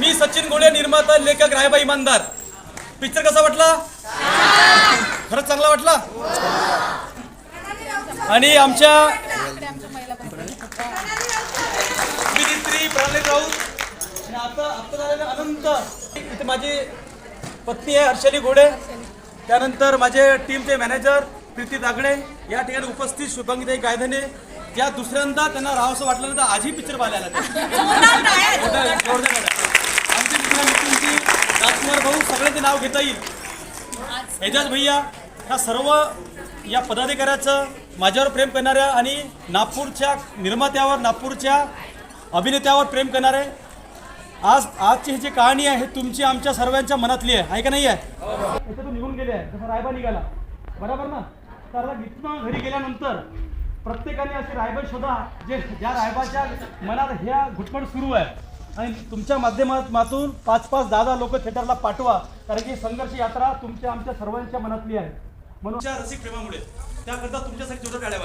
मी सचिन गोळे निर्माता लेखक रायबा इमानदार. पिक्चर कसा वाटला? खरंच चांगला वाटला? आणि आमच्या अभिनेत्री प्रणाली राऊत आता अनंत. इथे माझी पत्नी आहे हर्षली घोडे त्यानंतर माझे टीमचे मॅनेजर प्रीती दागडे या ठिकाणी उपस्थित शुभांगीताई गायधने. ज्या दुसऱ्यांदा त्यांना राहावंसं वाटलं तर आजही पिक्चर पाहायला नाव घेता येईल. एजाज भैया ह्या सर्व या पदाधिकाऱ्याचं माझ्यावर प्रेम करणाऱ्या आणि नागपूरच्या निर्मात्यावर नागपूरच्या अभिनेत्यावर प्रेम करणारे आज आजची ही जी कहाणी आहे तुमची आमच्या सर्वांच्या मनातली आहे. आहे का नाही आहे? याच्यातून निघून गेले आहे. जसं रायबा निघाला. बरोबर ना? तर इथनं घरी गेल्यानंतर प्रत्येकाने असे रायबा शोधा जे ज्या रायबाच्या मनात ह्या घुटमट सुरू आहे. आणि तुमच्या माध्यमातून पाच पाच दहा दहा लोक थिएटरला पाठवा कारण की संघर्ष यात्रा तुमच्या आमच्या सर्वांच्या मनातली आहे. म्हणून रसिक प्रेमामुळे. त्याकरता तुमच्यासाठी जोरदार टाळ्या